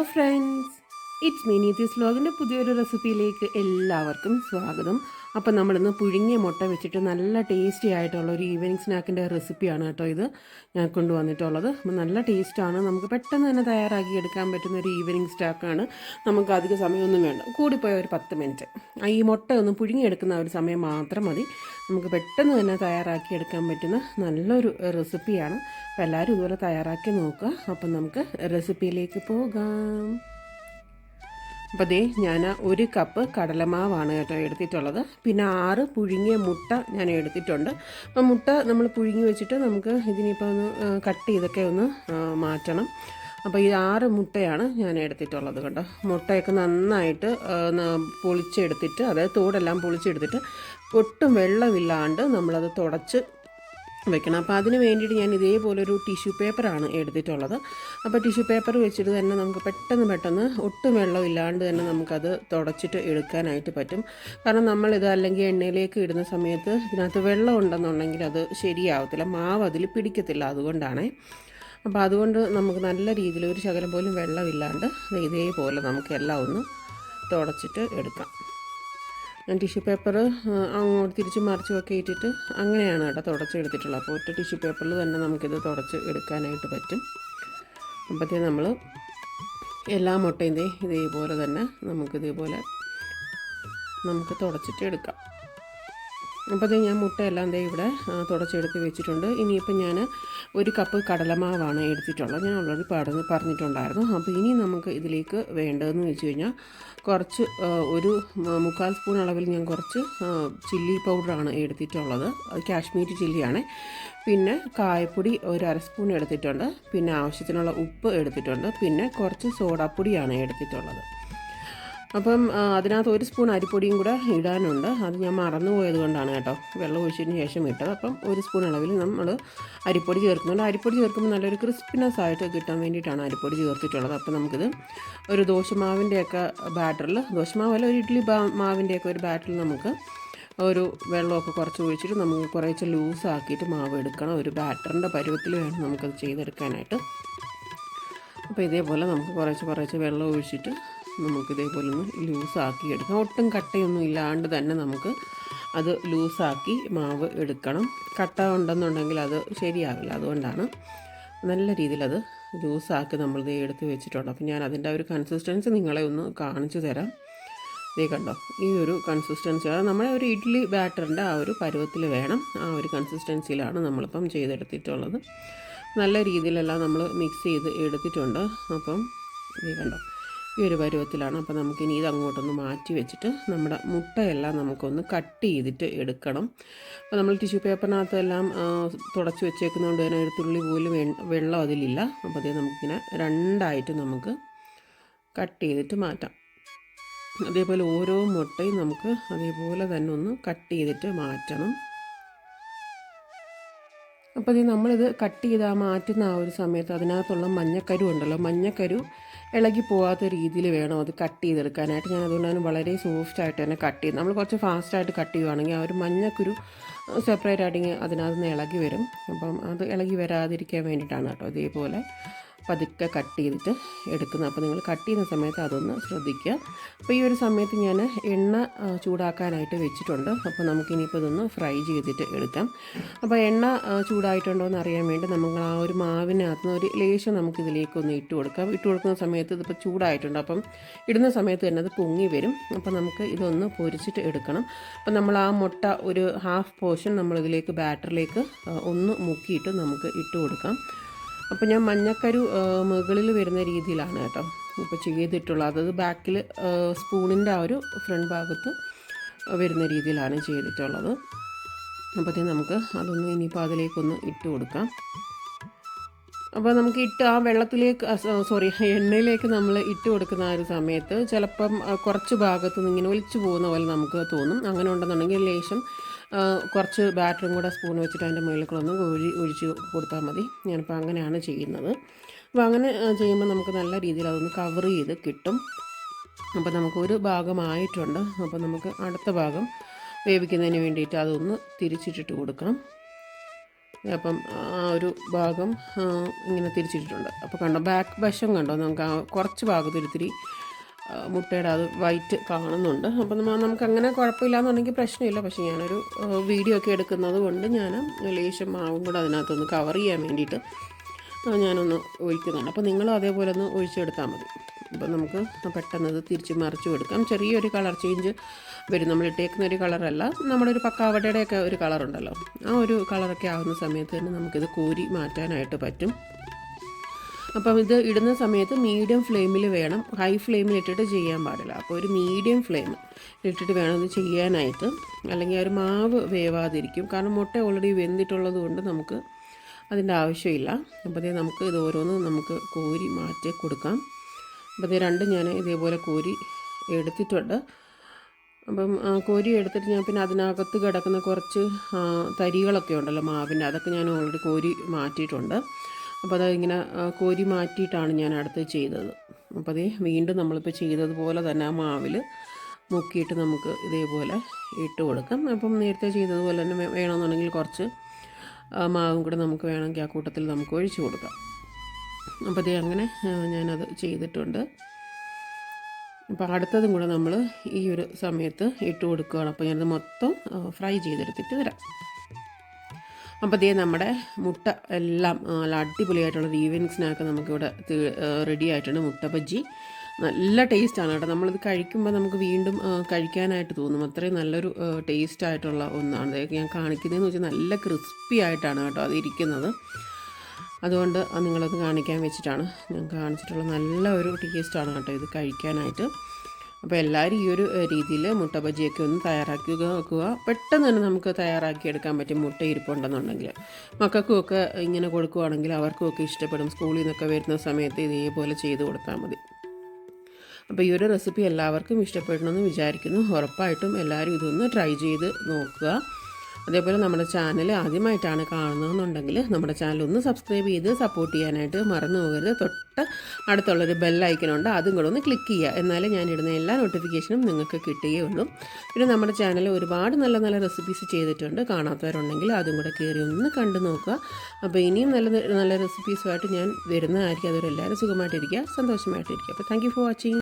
Hello friends it's Meeni this വ്ലോഗിന്റെ പുതിയൊരു റെസിപ്പിയിലേക്ക് എല്ലാവർക്കും സ്വാഗതം. അപ്പോൾ നമ്മളിന്ന് പുഴുങ്ങിയ മുട്ട വെച്ചിട്ട് നല്ല ടേസ്റ്റി ആയിട്ടുള്ള ഒരു ഈവനിങ് സ്നാക്കിന്റെ റെസിപ്പിയാണ് കേട്ടോ ഇത്. ഞാൻ കൊണ്ടുവന്നിട്ടുള്ളത്. അപ്പോൾ നല്ല ടേസ്റ്റാണ് നമുക്ക് പെട്ടെന്ന് തന്നെ തയ്യാറാക്കി എടുക്കാൻ പറ്റുന്ന ഒരു ഈവനിങ് സ്നാക്കാണ് നമുക്ക് അധിക സമയമൊന്നും വേണ്ട. കൂടിപ്പോയ ഒരു പത്ത് മിനിറ്റ് ഈ മുട്ട ഒന്ന് പുഴുങ്ങിയെടുക്കുന്ന ഒരു സമയം മാത്രം മതി. നമുക്ക് പെട്ടെന്ന് തന്നെ തയ്യാറാക്കി എടുക്കാൻ പറ്റുന്ന നല്ലൊരു റെസിപ്പിയാണ് അപ്പോൾ എല്ലാവരും ഇതുപോലെ തയ്യാറാക്കി നോക്കുക. അപ്പം നമുക്ക് റെസിപ്പിയിലേക്ക് പോകാം. അപ്പോൾ ദേ ഞാൻ ഒരു കപ്പ് കടലമാവാണ് കേട്ടോ എടുത്തിട്ടുള്ളത്. പിന്നെ ആറ് പുഴുങ്ങിയ മുട്ട ഞാൻ എടുത്തിട്ടുണ്ട്. അപ്പം മുട്ട നമ്മൾ പുഴുങ്ങി വെച്ചിട്ട് നമുക്ക് ഇതിനിപ്പോൾ ഒന്ന് കട്ട് ചെയ്തൊക്കെ ഒന്ന് മാറ്റണം. അപ്പോൾ ഈ ആറ് മുട്ടയാണ് ഞാൻ എടുത്തിട്ടുള്ളത് കേട്ടോ മുട്ടയൊക്കെ നന്നായിട്ട് പൊളിച്ചെടുത്തിട്ട് അതായത് തോടെല്ലാം പൊളിച്ചെടുത്തിട്ട് ഒട്ടും വെള്ളമില്ലാണ്ട് നമ്മളത് തുടച്ച് വെക്കണം. അപ്പോൾ അതിന് വേണ്ടിയിട്ട് ഞാൻ ഇതേപോലെ ഒരു ടിഷ്യൂ പേപ്പറാണ് എടുത്തിട്ടുള്ളത്. അപ്പോൾ ടിഷ്യൂ പേപ്പർ വെച്ചിട്ട് തന്നെ നമുക്ക് പെട്ടെന്ന് പെട്ടെന്ന് ഒട്ടും വെള്ളം ഇല്ലാണ്ട് തന്നെ നമുക്കത് തുടച്ചിട്ട് എടുക്കാനായിട്ട് പറ്റും. കാരണം നമ്മളിത് അല്ലെങ്കിൽ എണ്ണയിലേക്ക് ഇടുന്ന സമയത്ത് ഇതിനകത്ത് വെള്ളം ഉണ്ടെന്നുണ്ടെങ്കിൽ അത് ശരിയാവത്തില്ല. മാവ് അതിൽ പിടിക്കത്തില്ല അതുകൊണ്ടാണ്. അപ്പോൾ അതുകൊണ്ട് നമുക്ക് നല്ല രീതിയിൽ ഒരു ശകലം പോലും വെള്ളമില്ലാണ്ട് ഇതേപോലെ ഇതേപോലെ നമുക്കെല്ലാം ഒന്ന് തുടച്ചിട്ട് എടുക്കാം. ടിഷ്യൂ പേപ്പർ അങ്ങോട്ട് തിരിച്ച് മറിച്ചും ഒക്കെ ഇട്ടിട്ട് അങ്ങനെയാണ് കേട്ടോ തുടച്ചെടുത്തിട്ടുള്ളത്. അപ്പോൾ ഒറ്റ ടിഷ്യൂ പേപ്പറിൽ തന്നെ നമുക്കിത് തുടച്ച് എടുക്കാനായിട്ട് പറ്റും. അപ്പോഴത്തേ നമ്മൾ എല്ലാ മുട്ടയും ഇതേപോലെ തന്നെ നമുക്കിതേപോലെ നമുക്ക് തുടച്ചിട്ട് എടുക്കാം. അപ്പോൾ ഞാൻ മുട്ടയെല്ലാം ദേ ഇവിടെ തുടച്ചെടുത്ത് വെച്ചിട്ടുണ്ട്. ഇനിയിപ്പോൾ ഞാൻ ഒരു കപ്പ് കടലമാവാണ് എടുത്തിട്ടുള്ളത്. ഞാൻ ഓൾറെഡി പറഞ്ഞ് പറഞ്ഞിട്ടുണ്ടായിരുന്നു. അപ്പോൾ ഇനി നമുക്ക് ഇതിലേക്ക് വേണ്ടതെന്ന് വെച്ച് കഴിഞ്ഞാൽ കുറച്ച് ഒരു മുക്കാൽ സ്പൂൺ അളവിൽ ഞാൻ കുറച്ച് ചില്ലി പൗഡറാണ് എടുത്തിട്ടുള്ളത്. അത് കാശ്മീരി ചില്ലിയാണ്. പിന്നെ കായപ്പൊടി ഒരു അര സ്പൂൺ എടുത്തിട്ടുണ്ട്. പിന്നെ ആവശ്യത്തിനുള്ള ഉപ്പ് എടുത്തിട്ടുണ്ട്. പിന്നെ കുറച്ച് സോഡാപ്പൊടിയാണ് എടുത്തിട്ടുള്ളത്. അപ്പം അതിനകത്ത് ഒരു സ്പൂൺ അരിപ്പൊടിയും കൂടെ ഇടാനുണ്ട്. അത് ഞാൻ മറന്നു പോയത് കൊണ്ടാണ് കേട്ടോ. വെള്ളം ഒഴിച്ചതിന് ശേഷം ഇട്ടത്. അപ്പം ഒരു സ്പൂൺ അളവിൽ നമ്മൾ അരിപ്പൊടി ചേർക്കുന്നുണ്ട്. അരിപ്പൊടി ചേർക്കുമ്പോൾ നല്ലൊരു ക്രിസ്പിനെസ് ആയിട്ട് കിട്ടാൻ വേണ്ടിയിട്ടാണ് അരിപ്പൊടി ചേർത്തിട്ടുള്ളത്. അപ്പം നമുക്കിത് ഒരു ദോശമാവിന്റെയൊക്കെ ബാറ്ററിൽ ദോശമാവല്ല ഒരു ഇഡ്ഡലി മാവിന്റെയൊക്കെ ഒരു ബാറ്ററിൽ നമുക്ക് ഒരു വെള്ളമൊക്കെ കുറച്ച് ഒഴിച്ചിട്ട് നമുക്ക് കുറേശ്ശെ ലൂസാക്കിയിട്ട് മാവ് എടുക്കണം. ഒരു ബാറ്ററിന്റെ പരുവത്തിൽ വേണം നമുക്കത് ചെയ്തെടുക്കാനായിട്ട്. അപ്പോൾ ഇതേപോലെ നമുക്ക് കുറേശ്ശെ കുറേശ്ശെ വെള്ളം ഒഴിച്ചിട്ട് നമുക്ക് ഇതേപോലെ ഒന്ന് ലൂസാക്കി എടുക്കാം. ഒട്ടും കട്ടയൊന്നും ഇല്ലാണ്ട് തന്നെ നമുക്ക് അത് ലൂസാക്കി മാവ് എടുക്കണം. കട്ട ഉണ്ടെന്നുണ്ടെങ്കിൽ അത് ശരിയാവില്ല. അതുകൊണ്ടാണ് നല്ല രീതിയിൽ അത് ലൂസാക്കി നമ്മൾ ഇത് എടുത്ത് വെച്ചിട്ടുണ്ട്. അപ്പോൾ ഞാൻ അതിന്റെ ഒരു കൺസിസ്റ്റൻസി നിങ്ങളെ ഒന്ന് കാണിച്ചു തരാം. ഇതേ കണ്ടോ? ഈ ഒരു കൺസിസ്റ്റൻസി അത് നമ്മളെ ഒരു ഇഡ്ഡലി ബാറ്ററിന്റെ ആ ഒരു പരുവത്തിൽ വേണം. ആ ഒരു കൺസിസ്റ്റൻസിയിലാണ് നമ്മളിപ്പം ചെയ്തെടുത്തിട്ടുള്ളത്. നല്ല രീതിയിലെല്ലാം നമ്മൾ മിക്സ് ചെയ്ത് എടുത്തിട്ടുണ്ട്. അപ്പം ഇതേ കണ്ടോ? ഈ ഒരു പരുവത്തിലാണ്. അപ്പോൾ നമുക്കിനി ഇത് അങ്ങോട്ടൊന്ന് മാറ്റി വെച്ചിട്ട് നമ്മുടെ മുട്ടയെല്ലാം നമുക്കൊന്ന് കട്ട് ചെയ്തിട്ട് എടുക്കണം. അപ്പോൾ നമ്മൾ ടിഷ്യൂ പേപ്പറിനകത്ത് എല്ലാം ആ, തുടച്ച് വെച്ചേക്കുന്നതുകൊണ്ട് തന്നെ ഒരു തുള്ളി പോലും വെള്ളം അതിലില്ല. അപ്പോൾ അതേ നമുക്കിങ്ങനെ രണ്ടായിട്ട് നമുക്ക് കട്ട് ചെയ്തിട്ട് മാറ്റാം. അതേപോലെ ഓരോ മുട്ടയും നമുക്ക് അതേപോലെ തന്നെ ഒന്ന് കട്ട് ചെയ്തിട്ട് മാറ്റണം. അപ്പോൾ ഇത് നമ്മളിത് കട്ട് ചെയ്ത് ആ മാറ്റുന്ന ആ ഒരു സമയത്ത് അതിനകത്തുള്ള മഞ്ഞക്കരു ഉണ്ടല്ലോ. മഞ്ഞക്കരു ഇളകി പോകാത്ത രീതിയിൽ വേണം അത് കട്ട് ചെയ്തെടുക്കാനായിട്ട്. ഞാൻ അതുകൊണ്ടാണ് വളരെ സോഫ്റ്റായിട്ട് തന്നെ കട്ട് ചെയ്ത് നമ്മൾ കുറച്ച് ഫാസ്റ്റായിട്ട് കട്ട് ചെയ്യുവാണെങ്കിൽ ആ ഒരു മഞ്ഞക്കുരു സെപ്പറേറ്റ് ആയിട്ട് അതിനകത്ത് നിന്ന് ഇളകി വരും. അപ്പം അത് ഇളകി വരാതിരിക്കാൻ വേണ്ടിയിട്ടാണ് കേട്ടോ ഇതേപോലെ. പതുക്കെ കട്ട് ചെയ്തിട്ട് എടുക്കുന്നത് അപ്പോൾ നിങ്ങൾ കട്ട് ചെയ്യുന്ന സമയത്ത് അതൊന്ന് ശ്രദ്ധിക്കുക. അപ്പോൾ ഈ ഒരു സമയത്ത് ഞാൻ എണ്ണ ചൂടാക്കാനായിട്ട് വെച്ചിട്ടുണ്ട്. അപ്പോൾ നമുക്കിനിയിപ്പോൾ ഇതൊന്ന് ഫ്രൈ ചെയ്തിട്ട് എടുക്കാം. അപ്പോൾ എണ്ണ ചൂടായിട്ടുണ്ടോ എന്ന് അറിയാൻ വേണ്ടി നമ്മൾ ആ ഒരു മാവിനകത്ത് നിന്ന് ഒരു ലേശം നമുക്കിതിലേക്കൊന്ന് ഇട്ട് കൊടുക്കാം. ഇട്ട് കൊടുക്കുന്ന സമയത്ത് ഇതിപ്പോൾ ചൂടായിട്ടുണ്ട്. അപ്പം ഇടുന്ന സമയത്ത് തന്നെ അത് പൊങ്ങി വരും. അപ്പോൾ നമുക്ക് ഇതൊന്ന് പൊരിച്ചിട്ട് എടുക്കണം. അപ്പോൾ നമ്മൾ ആ മുട്ട ഒരു ഹാഫ് പോർഷൻ നമ്മളിതിലേക്ക് ബാറ്ററിലേക്ക് ഒന്ന് മുക്കിയിട്ട് നമുക്ക് ഇട്ട് കൊടുക്കാം. അപ്പോൾ ഞാൻ മഞ്ഞക്കരു മുകളിൽ വരുന്ന രീതിയിലാണ് കേട്ടോ ഇപ്പോൾ ചെയ്തിട്ടുള്ളത്. അതായത് ബാക്കിൽ സ്പൂണിന്റെ ആ ഒരു ഫ്രണ്ട് ഭാഗത്ത് വരുന്ന രീതിയിലാണ് ചെയ്തിട്ടുള്ളത്. അപ്പോഴത്തേ നമുക്ക് അതൊന്ന് ഇനിയിപ്പോൾ അതിലേക്കൊന്ന് ഇട്ട് കൊടുക്കാം. അപ്പോൾ നമുക്ക് ഇട്ട് ആ വെള്ളത്തിലേക്ക് സോറി എണ്ണയിലേക്ക് നമ്മൾ ഇട്ട് കൊടുക്കുന്ന ആ ഒരു സമയത്ത് ചിലപ്പം കുറച്ച് ഭാഗത്ത് നിന്ന് ഇങ്ങനെ ഒലിച്ചു പോകുന്ന പോലെ നമുക്ക് തോന്നും. അങ്ങനെ ഉണ്ടെന്നുണ്ടെങ്കിൽ ലേശം കുറച്ച് ബാറ്ററും കൂടെ സ്പൂൺ വെച്ചിട്ട് അതിന്റെ മുകളിൽ ഒന്ന് ഒഴി ഒഴിച്ച് കൊടുത്താൽ മതി. ഞാനിപ്പോൾ അങ്ങനെയാണ് ചെയ്യുന്നത്. അപ്പോൾ അങ്ങനെ ചെയ്യുമ്പോൾ നമുക്ക് നല്ല രീതിയിൽ അതൊന്ന് കവർ ചെയ്ത് കിട്ടും. അപ്പോൾ നമുക്കൊരു ഭാഗമായിട്ടുണ്ട്. അപ്പോൾ നമുക്ക് അടുത്ത ഭാഗം വേവിക്കുന്നതിന് വേണ്ടിയിട്ട് അതൊന്ന് തിരിച്ചിട്ടിട്ട് കൊടുക്കണം. അപ്പം ആ ഒരു ഭാഗം ഇങ്ങനെ തിരിച്ചിട്ടിട്ടുണ്ട്. അപ്പോൾ കണ്ടോ ബാക്ക് വശം കണ്ടോ? നമുക്ക് ആ കുറച്ച് ഭാഗത്ത് ഒരിത്തിരി ആ, മുട്ടയുടെ അത് വൈറ്റ് കാണുന്നുണ്ട്. അപ്പം നമുക്ക് അങ്ങനെ കുഴപ്പമില്ലാന്നുണ്ടെങ്കിൽ പ്രശ്നമില്ല. പക്ഷേ ഞാനൊരു വീഡിയോ ഒക്കെ എടുക്കുന്നത് കൊണ്ട് ഞാൻ ലേശം മാവും കൂടെ അതിനകത്തൊന്ന് കവർ ചെയ്യാൻ വേണ്ടിയിട്ട് ഞാനൊന്ന് ഒഴിക്കുന്നുണ്ട്. അപ്പോൾ നിങ്ങളും അതേപോലെ ഒന്ന് ഒഴിച്ചെടുത്താൽ മതി. അപ്പോൾ നമുക്ക് പെട്ടെന്ന് അത് തിരിച്ച് മറിച്ച് കൊടുക്കാം ചെറിയൊരു കളർ ചേഞ്ച് വരും. നമ്മൾ ഇട്ടേക്കുന്ന ഒരു കളറല്ല നമ്മുടെ ഒരു പക്കാവടയുടെയൊക്കെ ഒരു കളറുണ്ടല്ലോ ആ ഒരു കളറൊക്കെ ആവുന്ന സമയത്ത് തന്നെ നമുക്കിത് കോരി മാറ്റാനായിട്ട് പറ്റും. അപ്പം ഇത് ഇടുന്ന സമയത്ത് മീഡിയം ഫ്ലെയിമിൽ വേണം. ഹൈ ഫ്ലെയിമിൽ ഇട്ടിട്ട് ചെയ്യാൻ പാടില്ല. അപ്പോൾ ഒരു മീഡിയം ഫ്ലെയിം ഇട്ടിട്ട് വേണം ഇത് ചെയ്യാനായിട്ട്. അല്ലെങ്കിൽ ഒരു മാവ് വേവാതിരിക്കും. കാരണം മുട്ട ഓൾറെഡി വെന്തിട്ടുള്ളത് കൊണ്ട് നമുക്ക് അതിന്റെ ആവശ്യമില്ല. അപ്പോൾ ദേ നമുക്ക് ഇത് ഓരോന്ന് നമുക്ക് കോരി മാറ്റി കൊടുക്കാം. അപ്പോൾ ഇത് രണ്ടും ഞാൻ ഇതേപോലെ കോരി എടുത്തിട്ടുണ്ട്. അപ്പം കോരി എടുത്തിട്ട് ഞാൻ പിന്നെ അതിനകത്ത് കിടക്കുന്ന കുറച്ച് തരികളൊക്കെ ഉണ്ടല്ലോ മാവിന്റെ. അതൊക്കെ ഞാൻ ഓൾറെഡി കോരി മാറ്റിയിട്ടുണ്ട്. അപ്പോൾ അത് ഇങ്ങനെ കോരി മാറ്റിയിട്ടാണ് ഞാൻ അടുത്ത് ചെയ്തത്. അപ്പോൾ അതേ വീണ്ടും നമ്മളിപ്പോൾ ചെയ്തതുപോലെ തന്നെ ആ മാവിൽ മുക്കിയിട്ട് നമുക്ക് ഇതേപോലെ ഇട്ട് കൊടുക്കാം. അപ്പം നേരത്തെ ചെയ്തതുപോലെ തന്നെ വേണമെന്നുണ്ടെങ്കിൽ കുറച്ച് മാവും കൂടെ നമുക്ക് വേണമെങ്കിൽ ആ കൂട്ടത്തിൽ നമുക്ക് ഒഴിച്ച് കൊടുക്കാം. അപ്പോൾ അതേ അങ്ങനെ ഞാനത് ചെയ്തിട്ടുണ്ട്. അപ്പോൾ അടുത്തതും കൂടെ നമ്മൾ ഈ ഒരു സമയത്ത് ഇട്ട് കൊടുക്കുകയാണ്. അപ്പോൾ ഞാനത് മൊത്തം ഫ്രൈ ചെയ്തെടുത്തിട്ട് വരാം. അപ്പോൾ ദേ നമ്മുടെ മുട്ട എല്ലാം നല്ല അടിപൊളിയായിട്ടുള്ള ഈവനിങ് സ്നാക്ക് നമുക്കിവിടെ റെഡി ആയിട്ടുണ്ട് മുട്ട ബജ്ജി. നല്ല ടേസ്റ്റാണ് കേട്ടോ. നമ്മളിത് കഴിക്കുമ്പോൾ നമുക്ക് വീണ്ടും കഴിക്കാനായിട്ട് തോന്നും. അത്രയും നല്ലൊരു ടേസ്റ്റ് ആയിട്ടുള്ള ഒന്നാണ്. ഞാൻ കാണിക്കുന്നതെന്ന് വെച്ചാൽ നല്ല ക്രിസ്പി ആയിട്ടാണ് കേട്ടോ അത് ഇരിക്കുന്നത്. അതുകൊണ്ട് അത് നിങ്ങളത് കാണിക്കാൻ വെച്ചിട്ടാണ്. ഞാൻ കാണിച്ചിട്ടുള്ള നല്ല ഒരു ടേസ്റ്റാണ് കേട്ടോ ഇത് കഴിക്കാനായിട്ട്. അപ്പോൾ എല്ലാവരും ഈ ഒരു രീതിയിൽ മുട്ട ബജിയൊക്കെ ഒന്ന് തയ്യാറാക്കി നോക്കുക പെട്ടെന്ന് തന്നെ നമുക്ക് തയ്യാറാക്കിയെടുക്കാൻ പറ്റും മുട്ട ഇരിപ്പുണ്ടെന്നുണ്ടെങ്കിൽ മക്കൾക്കും ഒക്കെ ഇങ്ങനെ കൊടുക്കുവാണെങ്കിൽ അവർക്കും ഒക്കെ ഇഷ്ടപ്പെടും. സ്കൂളിൽ നിന്നൊക്കെ വരുന്ന സമയത്ത് ഇതേപോലെ ചെയ്ത് കൊടുത്താൽ മതി. അപ്പോൾ ഈ ഒരു റെസിപ്പി എല്ലാവർക്കും ഇഷ്ടപ്പെടണമെന്ന് വിചാരിക്കുന്നു. ഉറപ്പായിട്ടും എല്ലാവരും ഇതൊന്ന് ട്രൈ ചെയ്ത് നോക്കുക. അതേപോലെ നമ്മുടെ ചാനൽ ആദ്യമായിട്ടാണ് കാണുന്നതെന്നുണ്ടെങ്കിൽ നമ്മുടെ ചാനൽ ഒന്ന് സബ്സ്ക്രൈബ് ചെയ്ത് സപ്പോർട്ട് ചെയ്യാനായിട്ട് മറന്നു പോകരുത്. തൊട്ട് അടുത്തുള്ളൊരു ബെല്ലൈക്കനുണ്ട് അതും കൂടെ ഒന്ന് ക്ലിക്ക് ചെയ്യുക. എന്നാലേ ഞാൻ എല്ലാ നോട്ടിഫിക്കേഷനും നിങ്ങൾക്ക് കിട്ടുകയുള്ളൂ. പിന്നെ നമ്മുടെ ചാനൽ ഒരുപാട് നല്ല നല്ല റെസിപ്പീസ് ചെയ്തിട്ടുണ്ട്. കാണാത്തവരുണ്ടെങ്കിൽ അതും കൂടെ കയറി ഒന്ന് കണ്ടു നോക്കുക. അപ്പോൾ ഇനിയും നല്ല നല്ല റെസിപ്പീസുമായിട്ട് ഞാൻ വരുന്നതായിരിക്കും. അതൊരു എല്ലാവരും സുഖമായിട്ടിരിക്കുക സന്തോഷമായിട്ടിരിക്കുക. അപ്പോൾ താങ്ക് ഫോർ വാച്ചിങ്